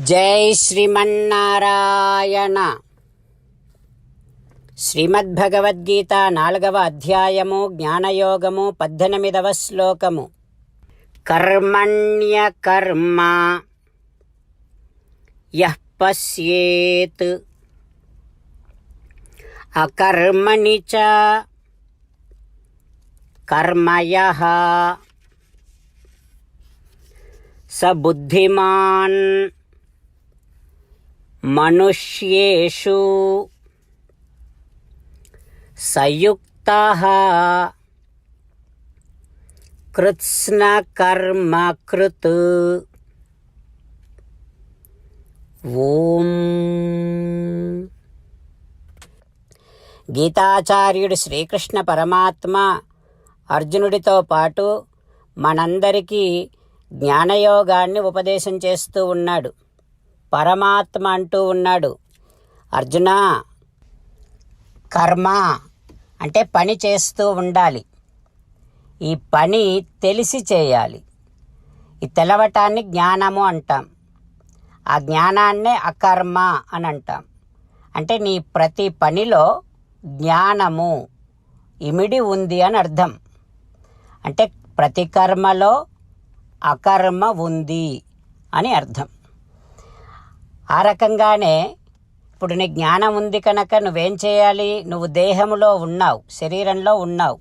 జై శ్రీమన్నారాయణ. శ్రీమద్భగవద్గీత నాలుగవ అధ్యాయము జ్ఞానయోగము పద్దెనిమిదవ శ్లోకము. కర్మణ్యకర్మ యః పశ్యేత్. అకర్మణి చ కర్మయ. స బుద్ధిమాన్ మనుష్యేషు సయుక్త కృత్స్నకర్మకృత్ ఓం గీతాచార్యుడు శ్రీకృష్ణ పరమాత్మ అర్జునుడితో పాటు మనందరికీ జ్ఞానయోగాన్ని ఉపదేశం చేస్తూ ఉన్నాడు. పరమాత్మ అంటూ ఉన్నాడు. అర్జున కర్మ అంటే పని చేస్తూ ఉండాలి. ఈ పని తెలిసి చేయాలి. ఈ తెలవటాన్ని జ్ఞానము అంటాం. ఆ జ్ఞానాన్నే అకర్మ అని అంటాం. అంటే నీ ప్రతి పనిలో జ్ఞానము ఇమిడి ఉంది అని అర్థం. అంటే ప్రతి కర్మలో అకర్మ ఉంది అని అర్థం. ఆ రకంగానే ఇప్పుడు నీ జ్ఞానం ఉంది కనుక నువ్వేం చేయాలి? నువ్వు దేహంలో ఉన్నావు శరీరంలో ఉన్నావు.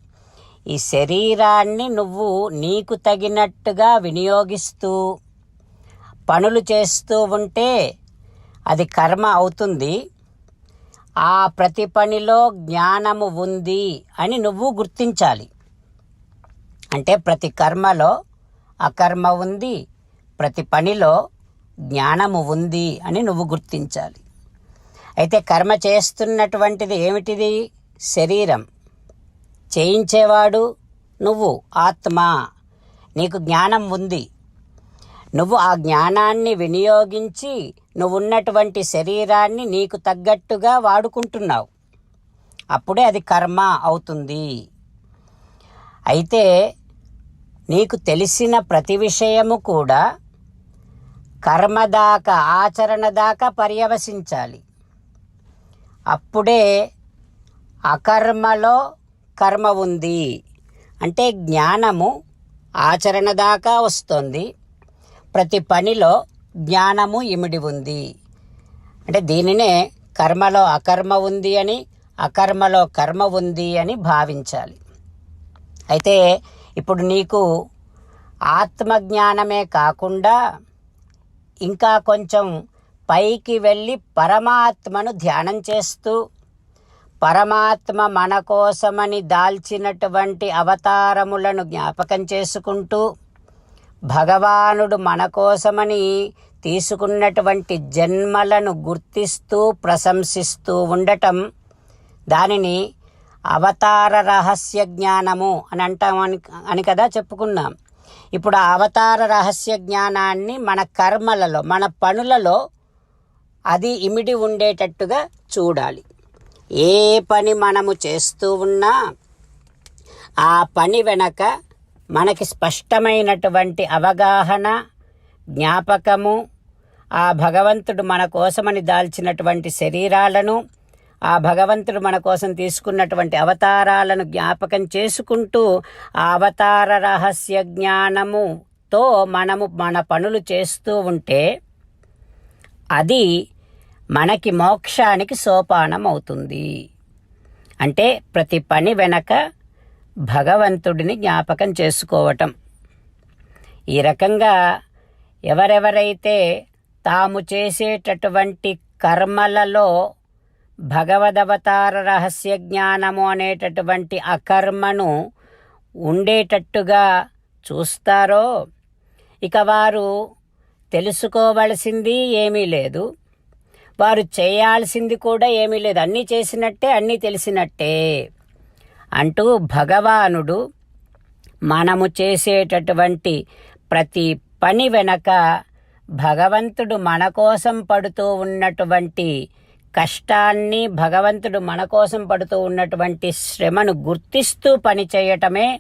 ఈ శరీరాన్ని నువ్వు నీకు తగినట్టుగా వినియోగిస్తూ పనులు చేస్తూ ఉంటే అది కర్మ అవుతుంది. ఆ ప్రతి పనిలో జ్ఞానము ఉంది అని నువ్వు గుర్తించాలి. అంటే ప్రతి కర్మలో అకర్మ ఉంది ప్రతి పనిలో జ్ఞానము ఉంది అని నువ్వు గుర్తించాలి. అయితే కర్మ చేస్తున్నటువంటిది ఏమిటిది? శరీరం. చేయించేవాడు నువ్వు ఆత్మ. నీకు జ్ఞానం ఉంది. నువ్వు ఆ జ్ఞానాన్ని వినియోగించి నువ్వున్నటువంటి శరీరాన్ని నీకు తగ్గట్టుగా వాడుకుంటున్నావు. అప్పుడే అది కర్మ అవుతుంది. అయితే నీకు తెలిసిన ప్రతి విషయము కూడా కర్మ దాకా ఆచరణ దాకా పర్యవసించాలి. అప్పుడే అకర్మలో కర్మ ఉంది. అంటే జ్ఞానము ఆచరణ దాకా వస్తుంది. ప్రతి పనిలో జ్ఞానము ఇమిడి ఉంది. అంటే దీనినే కర్మలో అకర్మ ఉంది అని అకర్మలో కర్మ ఉంది అని భావించాలి. అయితే ఇప్పుడు నీకు ఆత్మజ్ఞానమే కాకుండా ఇంకా కొంచెం పైకి వెళ్ళి పరమాత్మను ధ్యానం చేస్తూ పరమాత్మ మన కోసమని దాల్చినటువంటి అవతారములను జ్ఞాపకం చేసుకుంటూ భగవానుడు మన కోసమని తీసుకున్నటువంటి జన్మలను గుర్తిస్తూ ప్రశంసిస్తూ ఉండటం దానిని అవతార రహస్య జ్ఞానము అని అంటాం అని అని కదా చెప్పుకున్నాం. ఇప్పుడు ఆ అవతార రహస్య జ్ఞానాన్ని మన కర్మలలో మన పనులలో అది ఇమిడి ఉండేటట్టుగా చూడాలి. ఏ పని మనము చేస్తూ ఉన్నా ఆ పని వెనక మనకి స్పష్టమైనటువంటి అవగాహన జ్ఞాపకము ఆ భగవంతుడు మన కోసమని దాల్చినటువంటి శరీరాలను ఆ భగవంతుడు మన కోసం తీసుకున్నటువంటి అవతారాలను జ్ఞాపకం చేసుకుంటూ ఆ అవతార రహస్య జ్ఞానముతో మనము మన పనులు చేస్తూ ఉంటే అది మనకి మోక్షానికి సోపానం అవుతుంది అంటే ప్రతి పని వెనక భగవంతుడిని జ్ఞాపకం చేసుకోవటం. ఈ రకంగా ఎవరెవరైతే తాము చేసేటటువంటి కర్మలలో భగవదవతార రహస్య జ్ఞానము అనేటటువంటి అకర్మను ఉండేటట్టుగా చూస్తారో ఇక వారు తెలుసుకోవలసింది ఏమీ లేదు. వారు చేయాల్సింది కూడా ఏమీ లేదు. అన్నీ చేసినట్టే అన్నీ తెలిసినట్టే అంటూ భగవానుడు మనము చేసేటటువంటి ప్రతి పని వెనక భగవంతుడు మన కోసం పడుతూ ఉన్నటువంటి కష్టాన్ని భగవంతుడు మన కోసం పడుతూ ఉన్నటువంటి శ్రమను గుర్తిస్తూ పని చేయటమే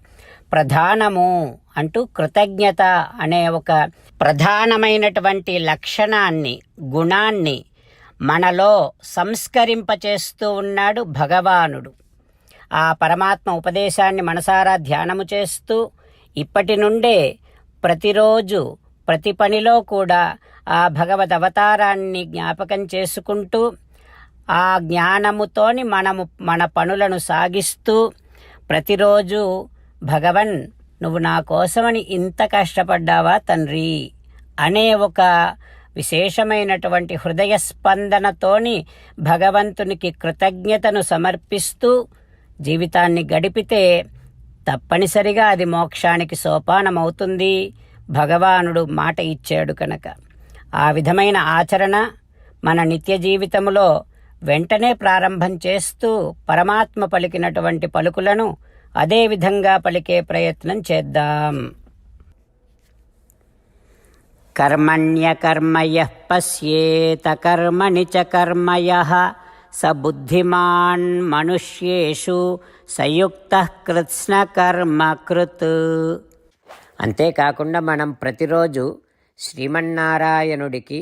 ప్రధానము అంటూ కృతజ్ఞత అనే ఒక ప్రధానమైనటువంటి లక్షణాన్ని గుణాన్ని మనలో సంస్కరింపచేస్తూ ఉన్నాడు భగవానుడు. ఆ పరమాత్మ ఉపదేశాన్ని మనసారా ధ్యానము చేస్తూ ఇప్పటి నుండే ప్రతిరోజు ప్రతి పనిలో కూడా ఆ భగవద్ అవతారాన్ని జ్ఞాపకం చేసుకుంటూ ఆ జ్ఞానముతోని మనము మన పనులను సాగిస్తూ ప్రతిరోజు భగవన్ నువ్వు నా కోసమని ఇంత కష్టపడ్డావా తండ్రి? అనే ఒక విశేషమైనటువంటి హృదయ స్పందనతోని భగవంతునికి కృతజ్ఞతను సమర్పిస్తూ జీవితాన్ని గడిపితే తప్పనిసరిగా అది మోక్షానికి సోపానమవుతుంది. భగవానుడు మాట ఇచ్చాడు కనుక. ఆ విధమైన ఆచరణ మన నిత్య జీవితములో వెంటనే ప్రారంభం చేస్తూ పరమాత్మ పలికినటువంటి పలుకులను అదేవిధంగా పలికే ప్రయత్నం చేద్దాం. కర్మణ్యకర్మయ పశ్యేత కర్మణి చ కర్మయ స బుద్ధిమాన్ మనుష్యేషు సయుక్త కృత్స్న కృత్. అంతేకాకుండా మనం ప్రతిరోజు శ్రీమన్నారాయణుడికి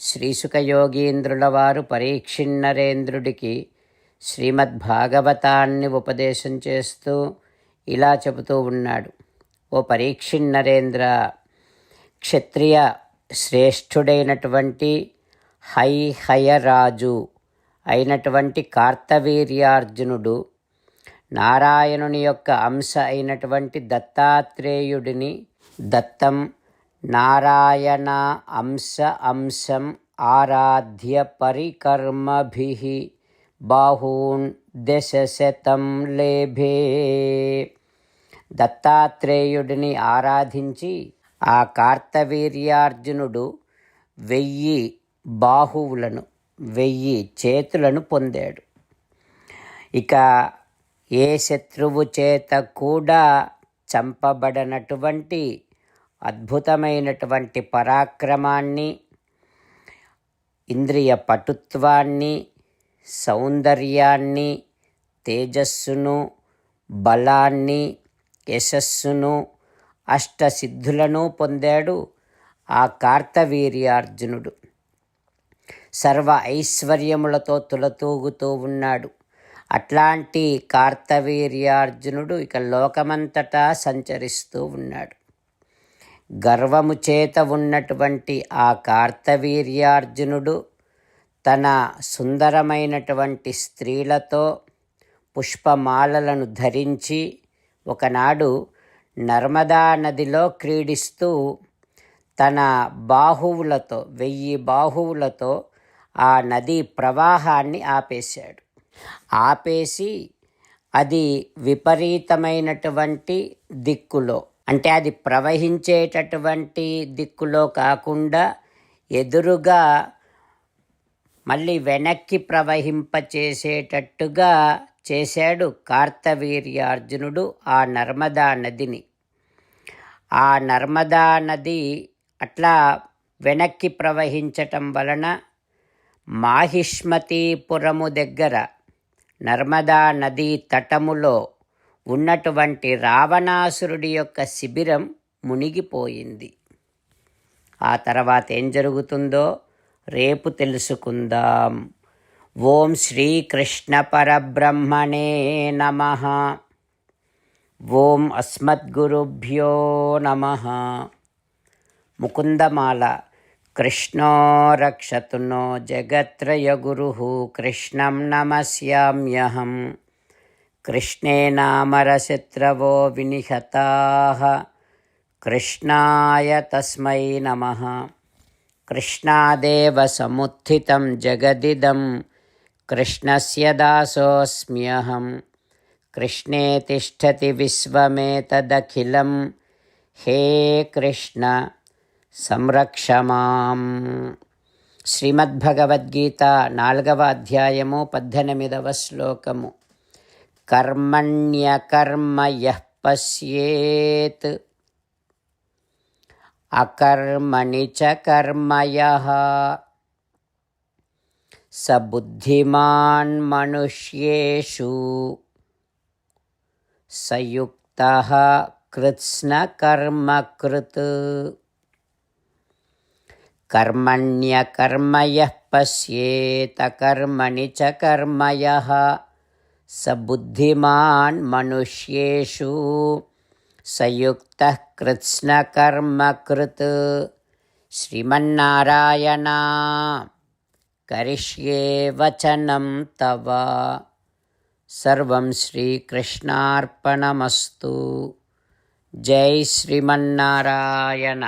శ్రీసుఖయోగీంద్రుల వారు పరీక్షిన్నరేంద్రుడికి శ్రీమద్భాగవతాన్ని ఉపదేశం చేస్తూ ఇలా చెబుతూ ఉన్నాడు. ఓ పరీక్షిన్నరేంద్ర క్షత్రియ శ్రేష్ఠుడైనటువంటి హైహయరాజు అయినటువంటి కార్తవీర్యార్జునుడు నారాయణుని యొక్క అంశ అయినటువంటి దత్తాత్రేయుడిని దత్తం నారాయణ అంశ అంశం ఆరాధ్య పరికర్మభి బాహూన్ దశశతం లేభే. దత్తాత్రేయుడిని ఆరాధించి ఆ కార్తవీర్యార్జునుడు వెయ్యి బాహువులను వెయ్యి చేతులను పొందాడు. ఇక ఏ శత్రువు చేత కూడా చంపబడనటువంటి అద్భుతమైనటువంటి పరాక్రమాన్ని ఇంద్రియ పటుత్వాన్ని సౌందర్యాన్ని తేజస్సును బలాన్ని యశస్సును అష్టసిద్ధులను పొందాడు ఆ కార్తవీర్యార్జునుడు. సర్వ ఐశ్వర్యములతో తులతూగుతూ ఉన్నాడు. అట్లాంటి కార్తవీర్యార్జునుడు ఇక లోకమంతటా సంచరిస్తూ ఉన్నాడు. గర్వము చేత ఉన్నటువంటి ఆ కార్తవీర్యార్జునుడు తన సుందరమైనటువంటి స్త్రీలతో పుష్పమాలలను ధరించి ఒకనాడు నర్మదా నదిలో క్రీడిస్తూ తన బాహువులతో వెయ్యి బాహువులతో ఆ నది ప్రవాహాన్ని ఆపేశాడు. ఆపేసి అది విపరీతమైనటువంటి దిక్కులో అంటే అది ప్రవహించేటటువంటి దిక్కులో కాకుండా ఎదురుగా మళ్ళీ వెనక్కి ప్రవహింపచేసేటట్టుగా చేశాడు కార్తవీర్యార్జునుడు ఆ నర్మదా నదిని. ఆ నర్మదా నది అట్లా వెనక్కి ప్రవహించటం వలన మాహిష్మతీపురము దగ్గర నర్మదా నదీ తటములో ఉన్నటువంటి రావణాసురుడి యొక్క శిబిరం మునిగిపోయింది. ఆ తర్వాత ఏం జరుగుతుందో రేపు తెలుసుకుందాం. ఓం శ్రీకృష్ణ పరబ్రహ్మణే నమ. ఓం అస్మద్గురుభ్యో నమ. ముకుందమాల కృష్ణో రక్షతునో జగత్రయ గురు కృష్ణం నమస్యామ్యహం. कृष्णेनामरशत्रवो विनिहताः। कृष्णाय तस्मै नमः। कृष्णादेव समुत्थितं जगदिदं। कृष्णस्य दासोऽस्म्यहं। कृष्णे तिष्ठति विश्वमेतदखिलं। हे कृष्ण, संरक्ष माँ श्रीमद्भगवद्गीता नाल्गव अध्यायमु श्लोकमु। कर्मण्यकर्म यः पश्येत् अकर्मणि च कर्म यः स बुद्धिमान् मनुष्येषु सयुक्तः कृत्स्नकर्मकृत् कर्मण्यकर्म यः पश्येत कर्मणि च कर्म यः स बुद्धिमान् मनुष्येषु स युक्तः कृत्स्नकर्मकृत्। श्रीमन्नारायण करिष्ये वचनं तव। सर्वं श्रीकृष्णार्पणमस्तु। जय श्रीमन्नारायण